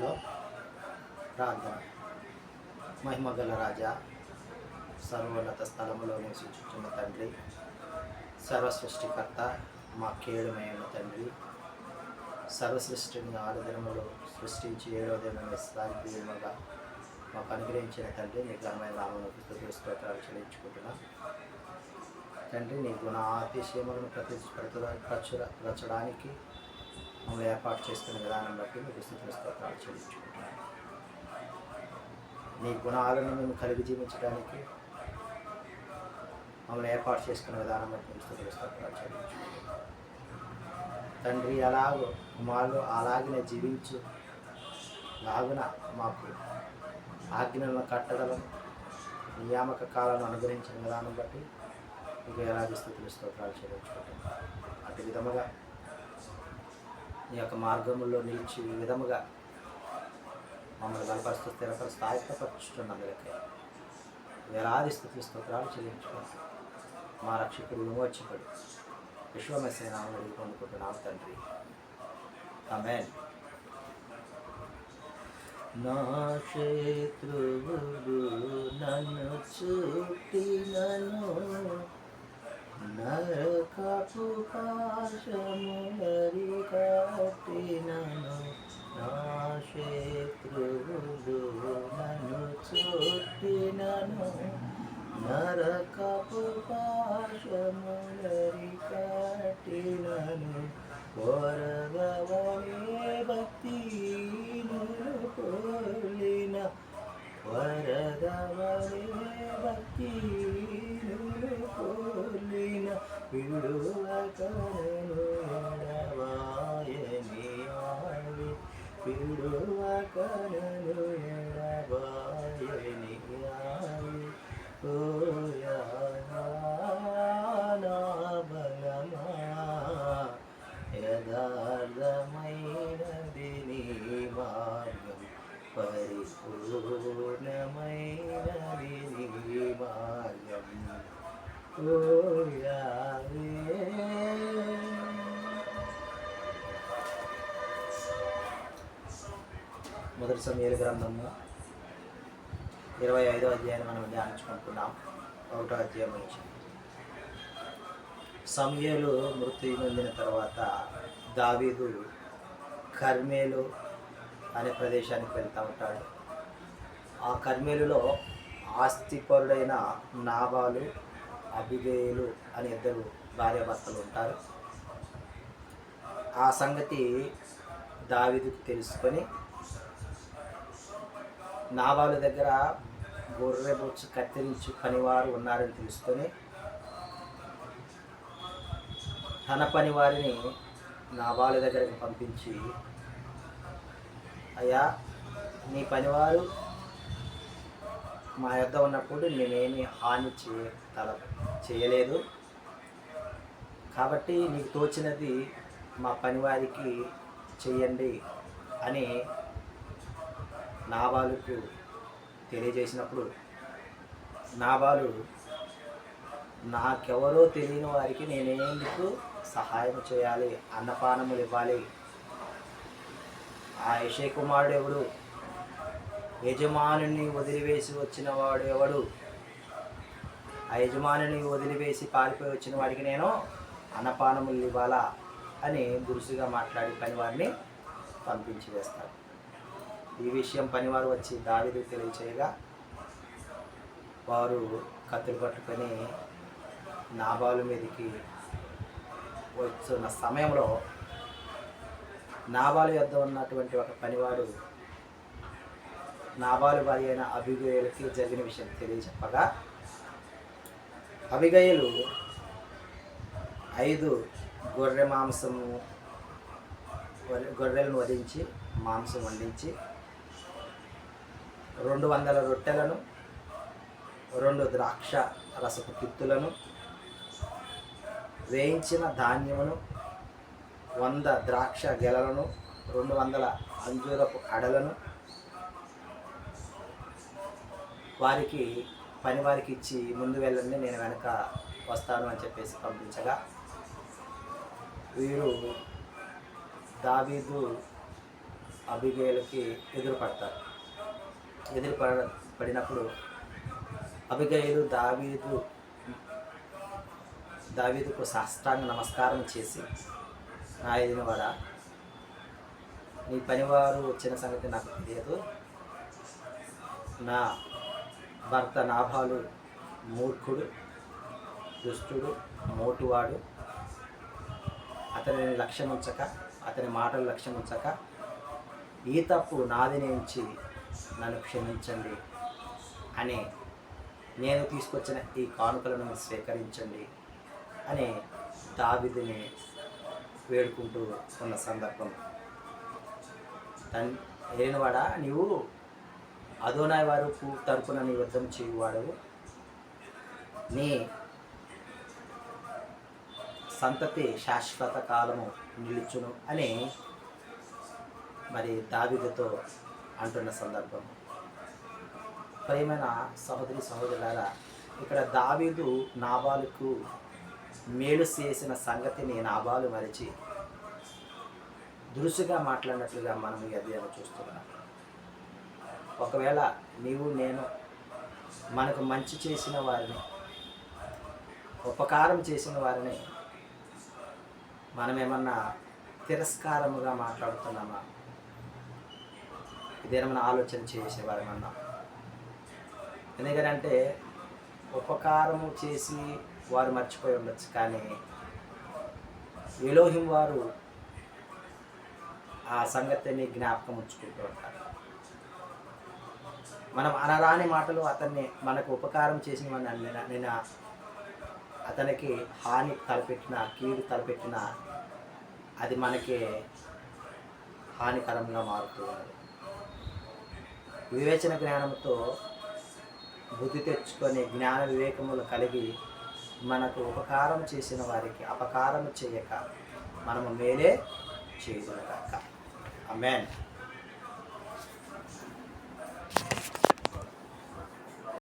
సన్నిధిలో ప్రార్థన మహిమగల రాజా సర్వోన్నత స్థలంలో నివసించుతున్న తండ్రి సర్వసృష్టికర్త మా కేడుమైన తండ్రి సర్వసృష్టిని ఆరు దినములు సృష్టించి ఏడో దినం విశ్రాంతిగా మాకు అనుగ్రహించిన తండ్రి నీ ఘనమైన నామమునకు స్తోత్రాలు చెల్లించుకుంటున్నా. తండ్రి నీ గుణ అతిశయములను ప్రతి ప్రచుర రచడానికి మమ్మల్ని ఏర్పాటు చేసుకున్న విధానం బట్టి మీకు స్థుతులు స్తోత్రాలు చెల్లించుకుంటున్నాను. నీ గుణాలను మేము కలిగి జీవించడానికి మమ్మల్ని ఏర్పాటు చేసుకున్న విధానం బట్టి మేము స్థుతులు స్తోత్రాలు చెల్లించుకుంటున్నాను. తండ్రి అలాగో కుమారులు అలాగనే జీవించు. లాగున మాకు ఆజ్ఞలను కట్టడలను నియామక కాలను అనుగ్రహించిన విధానం బట్టి మీకు ఎలాంటి స్థితులు స్తోత్రాలు చెల్లించుకుంటున్నాం అటు విధముగా నీ యొక్క మార్గంలో నిలిచి విధముగా మమ్మల్ని బలపరుస్తూ స్థిరపరుస్తూ ఆయత్తపరుచుతున్నందులకే వేలాది స్థితి స్తోత్రాలు చెల్లించుకోండి మా రక్షకుడు విమోచకుడు విశ్వమసేనామని అడిగి తండ్రి. అమెన్ నా శత్రువులు నన్ను చుట్టినను నరకపు పాశములరి కట్టినను నా శత్రువులు నన్ను చుట్టినను నరకపు పాశములరి కట్టినను వరదవనే భక్తి పోలిన వరదవనే భక్తి పరిపూర్ణమైనది మార్గం మొదటి సమయాల గ్రంథము ఇరవై ఐదో అధ్యాయం మనం ధ్యానించుకుంటున్నాం. ఒకటో అధ్యాయం నుంచి. సమయలు మృతి పొందిన తర్వాత దావీదు కర్మేలు అనే ప్రదేశానికి వెళ్తూ ఉంటాడు. ఆ కర్మేలులో ఆస్తిపరుడైన నాబాలు అభిగేయులు అనే ఇద్దరు భార్యాభర్తలు ఉంటారు. ఆ సంగతి దావిదికి తెలుసుకొని నాబాలు దగ్గర గొర్రె బొచ్చు కత్తిరించు పనివారు ఉన్నారని తెలుసుకొని తన పని వారిని నాబాలు దగ్గరికి పంపించి అయ్యా నీ పనివారు మా యొద్ద ఉన్నప్పుడు నేనేమి హాని చేయ తల చేయలేదు. కాబట్టి నీకు తోచినది మా పనివారికి చెయ్యండి అని నాబాలుకు తెలియజేసినప్పుడు నాబాలు నాకెవరో తెలియని వారికి నేనేందుకు సహాయం చేయాలి అన్నపానములు ఇవ్వాలి? ఆ యశే కుమారుడు ఎవడు యజమానుని వదిలివేసి వచ్చిన వాడు ఎవడు? ఆ యజమానుని వదిలివేసి పారిపోయి వచ్చిన వాడికి నేను అన్నపానములు ఇవ్వాలా? అని దురుసుగా మాట్లాడి పనివారిని పంపించి వేస్తాడు. ఈ విషయం పనివారు వచ్చి దావిది తెలియచేయగా వారు కత్తులు పట్టుకొని నాబాలు మీదకి వస్తున్న సమయంలో నాబాలు యొద్ద ఉన్నటువంటి ఒక పనివాడు నాబాలు భార్య అయిన అభిగయలకి జరిగిన విషయం తెలియచెప్పగా అభిగయలు ఐదు గొర్రె మాంసము గొర్రెలను వధించి మాంసం వండించి రెండు వందల రొట్టెలను రెండు ద్రాక్ష రసపు కిత్తులను వేయించిన ధాన్యమును వంద ద్రాక్ష గెలలను రెండు వందల అంజూరపు అడలను వారికి పని వారికి ఇచ్చి ముందు వెళ్ళండి నేను వెనక వస్తాను అని చెప్పేసి పంపించగా వీరు దావీదు అబిగేలకి ఎదురుపడతారు. ఎదురుపడ పడినప్పుడు అభిగేయులు దావీదు దావీదుకు సాష్టాంగ నమస్కారం చేసి నా ఎదిన వాడ నీ పనివారు వచ్చిన సంగతి నాకు తెలియదు. నా భర్త నాభాలు మూర్ఖుడు దుష్టుడు మోటువాడు. అతనిని లక్ష్యం ఉంచక అతని మాటలు లక్ష్యం ఉంచక ఈ తప్పు నాది నుంచి నన్ను క్షమించండి అని నేను తీసుకొచ్చిన ఈ కానుకలను స్వీకరించండి అని దావిదిని వేడుకుంటూ ఉన్న సందర్భం. తన్ ఏలినవాడా? నీవు అదోనాయ్ వారు తరపున నీ యుద్ధం చేయువాడు నీ సంతతి శాశ్వత కాలము నిలుచును అని మరి దావిదతో అంటున్న సందర్భం. ప్రేమైన సహోదరి సహోదరులారా ఇక్కడ దావీదు నాబాలుకు మేలు చేసిన సంగతిని నాబాలు మరిచి దురుసుగా మాట్లాడినట్లుగా మనం ఈ అధ్యయనం చూస్తున్నాం. ఒకవేళ నీవు నేను మనకు మంచి చేసిన వారిని ఉపకారం చేసిన వారిని మనం ఏమన్నా తిరస్కారముగా మాట్లాడుతున్నామా? ఇదేమన్నా ఆలోచన చేసేవారమన్నా ఎందుకంటే ఉపకారము చేసి వారు మర్చిపోయి ఉండొచ్చు కానీ ఎలోహిం వారు ఆ సంగతిని జ్ఞాపకం ఉంచుకుంటూ ఉంటారు. మనం అనరాని మాటలు అతన్ని మనకు ఉపకారం చేసిన నేను అతనికి హాని తలపెట్టిన కీడు తలపెట్టిన అది మనకి హానికరంగా మారుతుంది వివేచన జ్ఞానంతో బుద్ధి తెచ్చుకొని జ్ఞాన వివేకములు కలిగి మనకు ఉపకారం చేసిన వారికి అపకారం చేయక మనము మేలే చేయగలగాక. అమెన్